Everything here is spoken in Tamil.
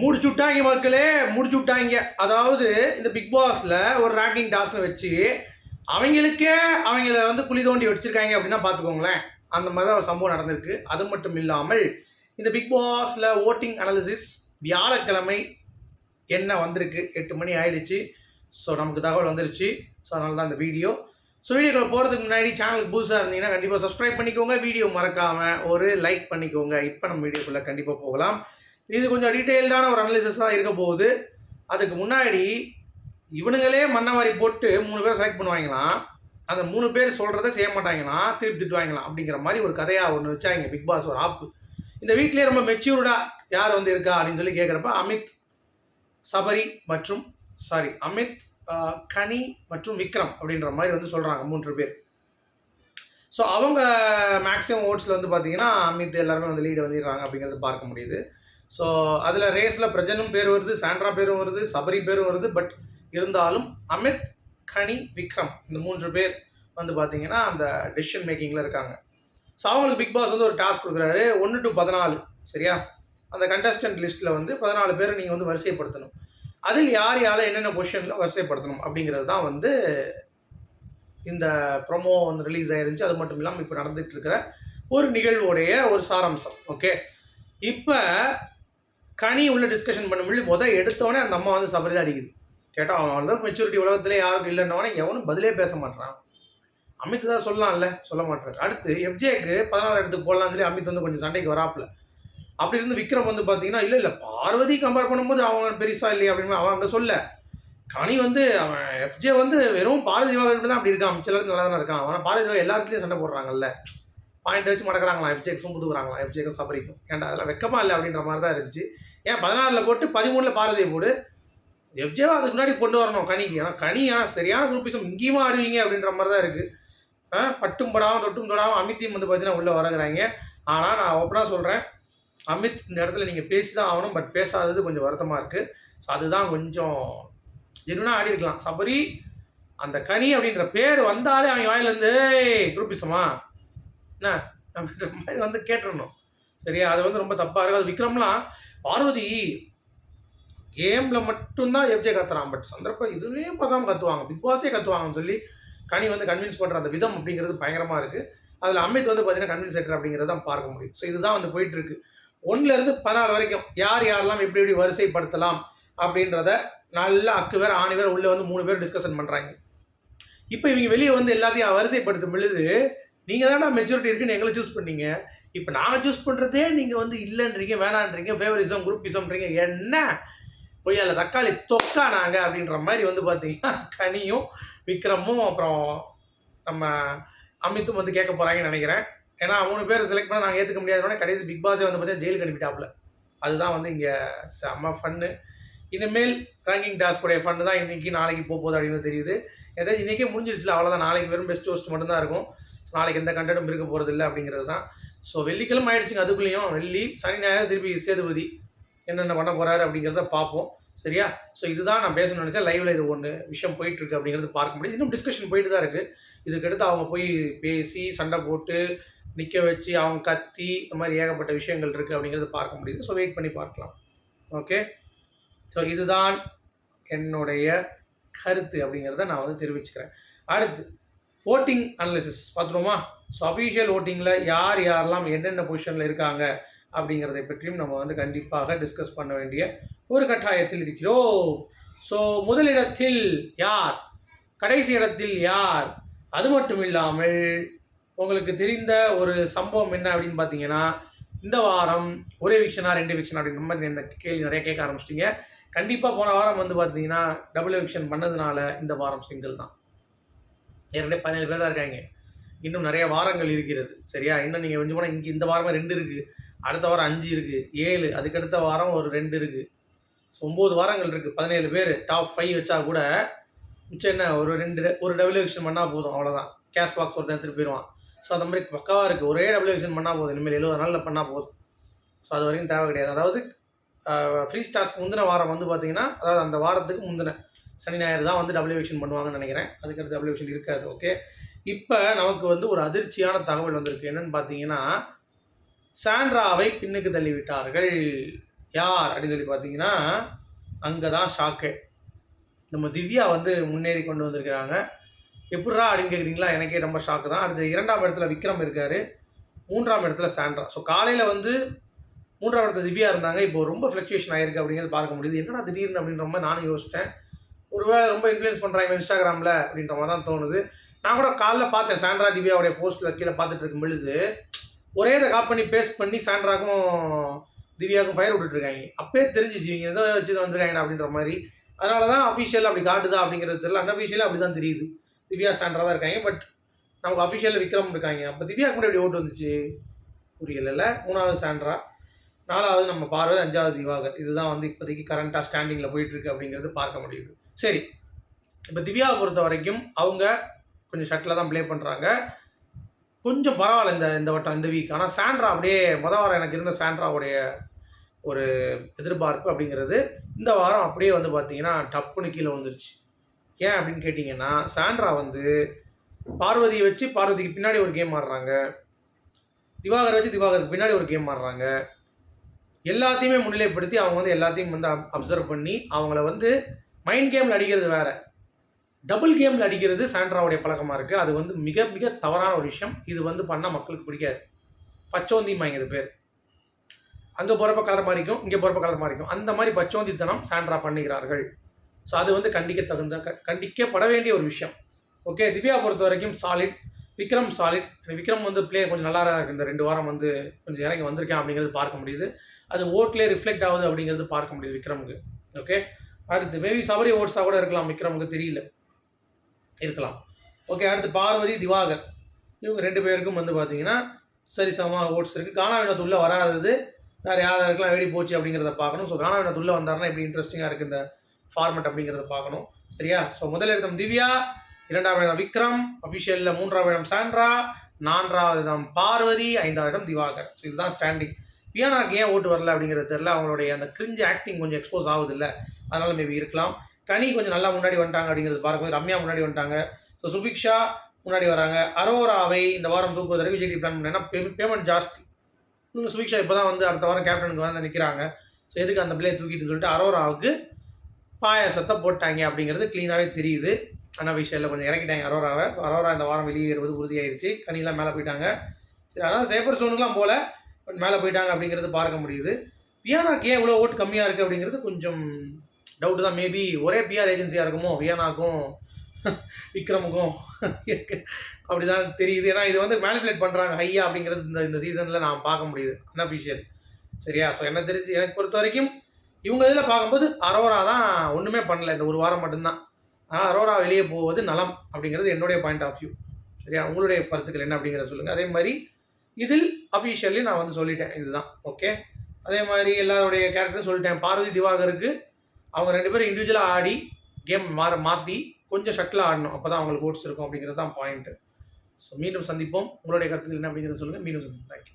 முடிச்சு விட்டாங்க மக்களே முடிச்சு விட்டாங்க அதாவது இந்த பிக் பாஸில் ஒரு ரேங்கிங் டாஸ்க்னு வச்சு அவங்களுக்கே அவங்கள வந்து குழி தோண்டி வச்சுருக்காங்க அப்படின்னா பார்த்துக்கோங்களேன். அந்த மாதிரி தான் ஒரு சம்பவம் நடந்திருக்கு. அது மட்டும் இல்லாமல் இந்த பிக் பாஸில் ஓட்டிங் அனாலிசிஸ் வியாழக்கிழமை என்ன வந்திருக்கு? எட்டு மணி ஆயிடுச்சு. ஸோ நமக்கு தகவல் வந்துருச்சு. ஸோ அதனால தான் இந்த வீடியோ. ஸோ வீடியோக்குள்ள போகிறதுக்கு முன்னாடி சேனலுக்கு புதுசாக இருந்தீங்கன்னா கண்டிப்பாக சப்ஸ்கிரைப் பண்ணிக்கோங்க. வீடியோ மறக்காமல் ஒரு லைக் பண்ணிக்கோங்க. இப்போ நம்ம வீடியோக்குள்ளே கண்டிப்பாக போகலாம். இது கொஞ்சம் டீட்டெயில்டான ஒரு அனலிசிஸ் தான் இருக்க போகுது. அதுக்கு முன்னாடி இவனுங்களே மண்ணவாரி போட்டு மூணு பேர் செலக்ட் பண்ணுவாங்களாம். அந்த மூணு பேர் சொல்கிறத செய்ய மாட்டாங்களாம் திருப்பி திட்டுவாங்களாம் அப்படிங்கிற மாதிரி ஒரு கதையாக ஒன்று வச்சாங்க பிக் பாஸ் ஒரு ஆப்பு இந்த வீட்லேயே ரொம்ப மெச்சூர்டாக யார் வந்து இருக்கா அப்படின்னு சொல்லி கேட்குறப்ப அமித் சபரி மற்றும் சாரி அமித் கனி மற்றும் விக்ரம் அப்படின்ற மாதிரி வந்து சொல்கிறாங்க மூன்று பேர். ஸோ அவங்க மேக்ஸிமம் ஓட்ஸில் வந்து பார்த்தீங்கன்னா அமித் எல்லாருமே வந்து லீடு வந்துடுறாங்க அப்படிங்கிறது பார்க்க முடியுது. ஸோ அதில் ரேஸில் பிரஜனும் பேர் வருது சாண்ட்ரா பேரும் வருது சபரி பேரும் வருது பட் இருந்தாலும் அமித் கனி விக்ரம் இந்த மூன்று பேர் வந்து பார்த்தீங்கன்னா அந்த டெசிஷன் மேக்கிங்கில் இருக்காங்க. ஸோ அவங்களுக்கு பிக் பாஸ் வந்து ஒரு டாஸ்க் கொடுக்குறாரு ஒன்று டு பதினாலு சரியா? அந்த கண்டஸ்டன்ட் லிஸ்ட்டில் வந்து பதினாலு பேரை நீங்கள் வந்து வரிசைப்படுத்தணும். அதில் யார் யாரை என்னென்ன பொசிஷனில் வரிசைப்படுத்தணும் அப்படிங்கிறது தான் வந்து இந்த ப்ரொமோ வந்து ரிலீஸ் ஆயிருந்துச்சு. அது மட்டும் இல்லாமல் இப்போ நடந்துகிட்டு இருக்கிற ஒரு நிகழ்வுடைய ஒரு சாராம்சம் ஓகே இப்போ கனி உள்ள டிஸ்கஷன் பண்ணும்போது முதல் எடுத்தோடனே அந்த அம்மா வந்து சபரி தான் அடிக்குது. கேட்டால் அவன் வந்து மெச்சூரிட்டி உலகத்திலே யாருக்கும் இல்லைன்னவனே எவனும் பதிலே பேச மாட்டான் அமித் தான் சொல்லலாம்ல சொல்ல மாட்டாரு. அடுத்து எஃப்ஜேக்கு பதினாலு இடத்துக்கு போடலாம்னு சொல்லி அமித் வந்து கொஞ்சம் சண்டைக்கு வராப்புல. அப்படி இருந்து விக்ரம் வந்து பார்த்தீங்கன்னா இல்லை இல்லை பார்வதி கம்பேர் பண்ணும்போது அவன் பெருசா இல்லையா அப்படின்னு அவன் அங்கே சொல்ல. கனி வந்து அவன் எஃப்ஜே வந்து வெறும் பாரதி தான் அப்படி இருக்கான். மிச்சம் நல்லா தான் இருக்கான். அவன் பாரதி எல்லாத்துலேயும் சண்டை போடுறாங்கல்ல. பாயிண்ட் வச்சு மடக்கிறாங்களாம். எஃப்ஜேக்ஸும் புதுக்குறாங்களா எஃப்ஜேக்கும் சபரிக்கும். ஏன்டா அதெல்லாம் வெக்கமா இல்லை அப்படின்ற மாதிரி தான் இருந்துச்சு. ஏன் பதினாறில் போட்டு பதிமூணில் பாரதியை போடு. எஃப்ஜேவா அதுக்கு முன்னாடி கொண்டு வரணும் கனிக்கு. ஏன்னா கனி ஆனால் சரியான குரூப்பிசம் இங்கேயுமா ஆடுவீங்க அப்படின்ற மாதிரி தான் இருக்குது ஆ பட்டும் படாமல் தொட்டும் தொடாமல் அமித்தையும் வந்து பார்த்தீங்கன்னா உள்ளே வரகிறாங்க ஆனால் நான் ஓப்பனாக சொல்கிறேன் அமித் இந்த இடத்துல நீங்கள் பேசி தான் ஆகணும் பட் பேசாதது கொஞ்சம் வருத்தமாக இருக்குது ஸோ அதுதான் கொஞ்சம் ஜென்வனாக ஆடி இருக்கலாம் சபரி அந்த கனி அப்படின்ற பேர் வந்தாலே அவன் வாயிலேருந்து குரூப்பிசமா என்ன? அப்படின்ற மாதிரி வந்து கேட்டுடணும் சரியா? அது வந்து ரொம்ப தப்பாக இருக்கும் அது விக்ரம்லாம் பார்வதி கேமில் மட்டும்தான் எஃப்ஜே கத்துறான். பட் சந்தர்ப்பம் இதுவே பார்க்காம கத்துவாங்க. பிக் பாஸே கத்துவாங்கன்னு சொல்லி கனி வந்து கன்வின்ஸ் பண்ணுற அந்த விதம் அப்படிங்கிறது பயங்கரமாக இருக்குது அதில் அமித் வந்து பார்த்தீங்கன்னா கன்வின்ஸ் ஆகிட்டு அப்படிங்கிறத தான் பார்க்க முடியும். ஸோ இதுதான் வந்து போயிட்டுருக்கு ஒன்றுலேருந்து ஒன்றுல பதினாலு வரைக்கும் யார் யாரெல்லாம் எப்படி எப்படி வரிசைப்படுத்தலாம் அப்படின்றத நல்லா அக்கு பேர் ஆணி பேர் உள்ளே வந்து மூணு பேர் டிஸ்கஷன் பண்ணுறாங்க இப்போ இவங்க வெளியே வந்து எல்லாத்தையும் வரிசைப்படுத்தும் பொழுது நீங்கள் தானே மெச்சூரிட்டி இருக்குன்னு எங்களை சூஸ் பண்ணீங்க. இப்போ நாங்கள் சூஸ் பண்ணுறதே நீங்கள் வந்து இல்லைன்றீங்க வேணான்றீங்க ஃபேவரிசம் குரூப்பிசம்ன்றீங்க என்ன? பொய்யால தக்காளி தொக்கா நாங்கள் அப்படின்ற மாதிரி வந்து பார்த்தீங்கன்னா கனியும் விக்ரமும் அப்புறம் நம்ம அமித்தும் வந்து கேட்க போகிறாங்கன்னு நினைக்கிறேன். ஏன்னா மூணு பேர் செலக்ட் பண்ண நாங்கள் ஏற்றுக்க முடியாதுனே கடைசி பிக் பாஸே வந்து பார்த்தீங்கன்னா ஜெயிலுக்கு அனுப்பிட்டாப்புல. அதுதான் வந்து இங்கே செம்ம ஃபன்னு இனிமேல் ரேங்கிங் டாஸ்க்குடைய ஃபண்டு தான் இன்றைக்கி நாளைக்கு போக போகுது அப்படின்னு தெரியுது. ஏதாவது இன்றைக்கே முடிஞ்சிருச்சுல அவ்வளோதான் நாளைக்கு வெறும் பெஸ்ட் ஹோஸ்ட் மட்டும்தான் இருக்கும். நாளைக்கு எந்த கண்டனும் இருக்க போகிறது இல்லை அப்படிங்கிறது தான். ஸோ வெள்ளிக்கிழமை ஆயிடுச்சுங்க அதுக்குள்ளேயும். வெள்ளி சனி ஞாயிறு திருப்பி சேதுபதி என்னென்ன பண்ண போகிறாரு அப்படிங்கிறத பார்ப்போம். சரியா? ஸோ இதுதான் நான் பேசணும்னு நினச்சா லைவில் இது ஒன்று விஷயம் போயிட்டுருக்கு அப்படிங்கிறது பார்க்க முடியுது. இன்னும் டிஸ்கஷன் போயிட்டு தான் இருக்குது இதுக்கடுத்து அவங்க போய் பேசி சண்டை போட்டு நிற்க வச்சு அவங்க கத்தி இந்த மாதிரி ஏகப்பட்ட விஷயங்கள் இருக்குது அப்படிங்கிறது பார்க்க முடியுது. ஸோ வெயிட் பண்ணி பார்க்கலாம். ஓகே ஸோ இதுதான் என்னுடைய கருத்து அப்படிங்கிறத நான் வந்து தெரிவிச்சுக்கிறேன். அடுத்து ஓட்டிங் அனலிசிஸ் பார்த்துருவோமா? ஸோ அஃபீஷியல் ஓட்டிங்கில் யார் யாரெல்லாம் என்னென்ன பொசிஷனில் இருக்காங்க அப்படிங்கிறத பற்றியும் நம்ம வந்து கண்டிப்பாக டிஸ்கஸ் பண்ண வேண்டிய ஒரு கட்டாயத்தில் இருக்கிறோம். ஸோ முதலிடத்தில் யார்? கடைசி இடத்தில் யார்? அது மட்டும் இல்லாமல் உங்களுக்கு தெரிந்த ஒரு சம்பவம் என்ன அப்படின்னு பார்த்தீங்கன்னா இந்த வாரம் ஒரே விக்ஷனா ரெண்டு விக்ஷன் அப்படின்னு நம்ம என்ன கேள்வி நிறைய கேட்க ஆரம்பிச்சிட்டிங்க. கண்டிப்பாக போன வாரம் வந்து பார்த்தீங்கன்னா டபுள் எவிக்ஷன் பண்ணதுனால இந்த வாரம் சிங்கிள் தான். ஏற்கனவே பதினேழு பேர் தான் இருக்காங்க. இன்னும் நிறைய வாரங்கள் இருக்கிறது. சரியா? இன்னும் நீங்கள் கொஞ்சம் போனால் இங்கே இந்த வாரமாக ரெண்டு இருக்குது அடுத்த வாரம் அஞ்சு இருக்குது ஏழு அதுக்கடுத்த வாரம் ஒரு ரெண்டு இருக்குது ஸோ ஒம்பது வாரங்கள் இருக்குது பதினேழு பேர் டாப் ஃபைவ் வச்சா கூட மிச்சம் என்ன? ஒரு ரெண்டு ஒரு டபுள் பண்ணால் போதும். அவ்வளோதான் கேஷ் பாக்ஸ் ஒருத்தன் எடுத்துகிட்டு போயிடுவான் ஸோ அந்த மாதிரி பக்காவாக இருக்குது ஒரே டபுள் பண்ணால் போதும். இனிமேல் எழுபது நாளில் பண்ணால் போதும். ஸோ அது வரைக்கும் தேவை கிடையாது. அதாவது ஃப்ரீ ஸ்டார்ஸ்க்கு முந்தின வாரம் வந்து பார்த்தீங்கன்னா அதாவது அந்த வாரத்துக்கு முந்தின சனி ஞாயிறு தான் வந்து டபுள்யூ விஷன் பண்ணுவாங்கன்னு நினைக்கிறேன். அதுக்கடுத்து டபுள் எவிக்ஷன் இருக்காது ஓகே இப்போ நமக்கு வந்து ஒரு அதிர்ச்சியான தகவல் வந்திருக்கு. என்னன்னு பார்த்தீங்கன்னா சாண்ட்ராவை பின்னுக்கு தள்ளிவிட்டார்கள். யார்? அப்படின்னு சொல்லி பார்த்தீங்கன்னா அங்கே தான் ஷாக்கு. நம்ம திவ்யா வந்து முன்னேறி கொண்டு வந்திருக்கிறாங்க. எப்பட்றா அப்படின்னு கேட்குறீங்களா எனக்கே ரொம்ப ஷாக்கு தான். அடுத்து இரண்டாம் இடத்துல விக்ரம் இருக்கார். மூன்றாம் இடத்துல சாண்ட்ரா. ஸோ காலையில் வந்து மூன்றாம் இடத்துல திவ்யா இருந்தாங்க. இப்போ ரொம்ப ஃப்ளக்சுவேஷன் ஆயிருக்கு அப்படிங்கிறது பார்க்க முடியுது. என்னடா திடீர்னு அப்படின்ற மாதிரி நானும் யோசித்தேன் ஒருவேளை ரொம்ப இன்ஃப்ளூயன்ஸ் பண்ணுறாங்க இன்ஸ்டாகிராமில் அப்படின்ற மாதிரி தான் தோணுது. நான் கூட காலைல பார்த்தேன் சாண்ட்ரா டிவியாவுடைய போஸ்ட்டில் கீழே பார்த்துட்டு இருக்கும் பொழுது ஒரே இதை காப் பண்ணி பேஸ்ட் பண்ணி சாண்ட்ராக்கும் திவ்யாவுக்கும் ஃபயர் விட்டுட்ருக்காங்க அப்பயே தெரிஞ்சிச்சு இவங்க ஏதோ வச்சு வந்திருக்காங்க அப்படின்ற மாதிரி. அதனால தான் அஃபிஷியல் அப்படி காட்டுதா அப்படிங்கிறது தெரியல. அன்அஃபிஷியலாக அப்படி தான் தெரியுது. திவ்யா சாண்ட்ரா தான் இருக்காங்க. பட் நமக்கு அஃபிஷியலில் விக்ரம் இருக்காங்க. அப்போ திவ்யா கூட எப்படி ஓட்டு வந்துச்சு? புரியல மூணாவது சாண்ட்ரா. நாலாவது நம்ம பார்வது அஞ்சாவது திவாகர் இதுதான் வந்து இப்போதைக்கு கரண்ட்டாக ஸ்டாண்டிங்கில் போயிட்டுருக்கு அப்படிங்கிறது பார்க்க முடியுது. சரி. இப்போ திவ்யாவை பொறுத்த வரைக்கும் அவங்க கொஞ்சம் ஷட்டில் தான் ப்ளே பண்ணுறாங்க கொஞ்சம் பரவாயில்ல இந்த இந்த வட்டம் இந்த வீக் ஆனால் சாண்ட்ரா அப்படியே மொதல் வாரம் எனக்கு இருந்த சாண்ட்ராவுடைய ஒரு எதிர்பார்ப்பு அப்படிங்கிறது இந்த வாரம் அப்படியே வந்து பார்த்தீங்கன்னா டப்புன்னு கீழே வந்துருச்சு ஏன் அப்படின்னு கேட்டிங்கன்னா சாண்ட்ரா வந்து பார்வதியை வச்சு பார்வதிக்கு பின்னாடி ஒரு கேம் ஆடுறாங்க. திவாகரை வச்சு திவாகருக்கு பின்னாடி ஒரு கேம் ஆடுறாங்க. எல்லாத்தையுமே முன்னிலைப்படுத்தி அவங்க வந்து எல்லாத்தையும் வந்து அப்சர்வ் பண்ணி அவங்கள வந்து மைண்ட் கேமில் அடிக்கிறது வேறு. டபுள் கேமில் அடிக்கிறது சாண்ட்ராவுடைய பழக்கமாக இருக்குது அது வந்து மிக மிக தவறான ஒரு விஷயம். இது வந்து பண்ணால் மக்களுக்கு பிடிக்காது. பச்சோந்தி இது பேர். அங்கே போகிறப்ப கலர் மாறிக்கும் இங்கே போகிறப்ப கலர் மாறிக்கும். அந்த மாதிரி பச்சோந்தித்தனம் சாண்ட்ரா பண்ணுகிறார்கள் ஸோ அது வந்து கண்டிக்க தகுந்த க- கண்டிக்கப்பட வேண்டிய ஒரு விஷயம். ஓகே திவ்யா பொறுத்த வரைக்கும் சாலிட் விக்ரம் சாலிட் விக்ரம் வந்து ப்ளே கொஞ்சம் நல்லா இருக்குது இந்த ரெண்டு வாரம் வந்து கொஞ்சம் இறங்கி வந்திருக்கேன் அப்படிங்கிறது பார்க்க முடியுது. அது ஓட்லேயே ரிஃப்ளெக்ட் ஆகுது அப்படிங்கிறது பார்க்க முடியுது விக்ரமுக்கு. ஓகே அடுத்து மேபி சபரி ஓட்ஸாக கூட இருக்கலாம் விக்ரமுக்கு தெரியல. இருக்கலாம். ஓகே அடுத்து பார்வதி திவாகர். இவங்க ரெண்டு பேருக்கும் வந்து பார்த்தீங்கன்னா சரி சமமாக ஓட்ஸ் இருக்குது கானா வினோத் உள்ளே வராதது வேறு யார் இருக்கலாம் எப்படி போச்சு அப்படிங்கிறத பார்க்கணும். ஸோ கானா வினோத் உள்ளே வந்தாருன்னா எப்படி இன்ட்ரெஸ்டிங்காக இருக்குது இந்த ஃபார்மெட் அப்படிங்கிறத பார்க்கணும். சரியா? ஸோ முதல் இடத்தம் திவ்யா இரண்டாவது இடம் விக்ரம் அஃபிஷியலில் மூன்றாவது இடம் சாண்ட்ரா நான்காவது இடம் பார்வதி ஐந்தாவது இடம் திவாகர். ஸோ இதுதான் ஸ்டாண்டிங் வியானாக்கு ஏன் ஓட்டு வரல அப்படிங்கிறது தெரில அவங்களுடைய அந்த கிரிஞ்சு ஆக்டிங் கொஞ்சம் எக்ஸ்போஸ் ஆகுது இல்லை அதனால மேபி இருக்கலாம். கனி கொஞ்சம் நல்லா முன்னாடி வந்துட்டாங்க அப்படிங்கிறது பார்க்கும்போது ரம்யா முன்னாடி வந்துட்டாங்க. ஸோ சுபிக்ஷா முன்னாடி வராங்க. அரோராவை இந்த வாரம் தூக்குவதற்கு விஜய் பிளான் பண்ணேன்னா பேமெண்ட் ஜாஸ்தி. இன்னும் சுபிக்ஷா இப்போ தான் வந்து அடுத்த வாரம் கேப்டனுக்கு வந்து நிற்கிறாங்க ஸோ எதுக்கு அந்த பிள்ளையை தூக்கிட்டுன்னு சொல்லிட்டு அரோராவுக்கு பாயாசத்தை போட்டாங்க அப்படிங்கிறது க்ளீனாகவே தெரியுது. ஆனால் விஷயத்தில் கொஞ்சம் இறக்கிட்டாங்க அரோராவை. ஸோ அரோரா இந்த வாரம் வெளியேறுவது உறுதியாயிருச்சு. கனிலாம் மேலே போயிட்டாங்க. சரி அதனால் சேஃபர் சோனுக்குலாம் போல பட் மேலே போயிட்டாங்க அப்படிங்கிறது பார்க்க முடியுது. வியானாக்கு ஏன் இவ்வளோ ஓட்டு கம்மியாக இருக்குது அப்படிங்கிறது கொஞ்சம் டவுட்டு தான். மேபி ஒரே பிஆர் ஏஜென்சியாக இருக்குமோ? வியனாக்கும் விக்ரமுக்கும் அப்படி தான் தெரியுது. ஏன்னா இது வந்து மேனிப்புலேட் பண்ணுறாங்க ஹையா அப்படிங்கிறது இந்த இந்த சீசனில் நான் பார்க்க முடியுது. அன்அஃபிஷியல் சரியா? ஸோ என்ன தெரிஞ்சு எனக்கு பொறுத்த வரைக்கும் இவங்க இதில் பார்க்கும்போது அரோரா தான் ஒன்றுமே பண்ணல. இந்த ஒரு வாரம் மட்டும்தான். அதனால் அரோரா வெளியே போவது நலம் அப்படிங்கிறது என்னுடைய பாயிண்ட் ஆஃப் வியூ சரியா? உங்களுடைய கருத்துக்கள் என்ன அப்படிங்கிறத சொல்லுங்கள் அதே மாதிரி இதில் அஃபிஷியலி நான் வந்து சொல்லிட்டேன். இதுதான். ஓகே அதே மாதிரி எல்லாருடைய கேரக்டரும் சொல்லிட்டேன். பார்வதி திவாகருக்கு அவங்க ரெண்டு பேரும் இண்டிவிஜுவலாக ஆடி கேம் மாற மாற்றி கொஞ்சம் ஷட்டில் ஆடணும். அப்போ தான் அவங்களுக்கு ஓட்ஸ் இருக்கும் அப்படிங்கிறது தான் பாயிண்ட்டு ஸோ மீண்டும் சந்திப்போம். உங்களுடைய கருத்துக்கள் என்ன அப்படிங்கிறத சொல்லுங்கள் மீண்டும் சந்திப்போம். தேங்க்யூ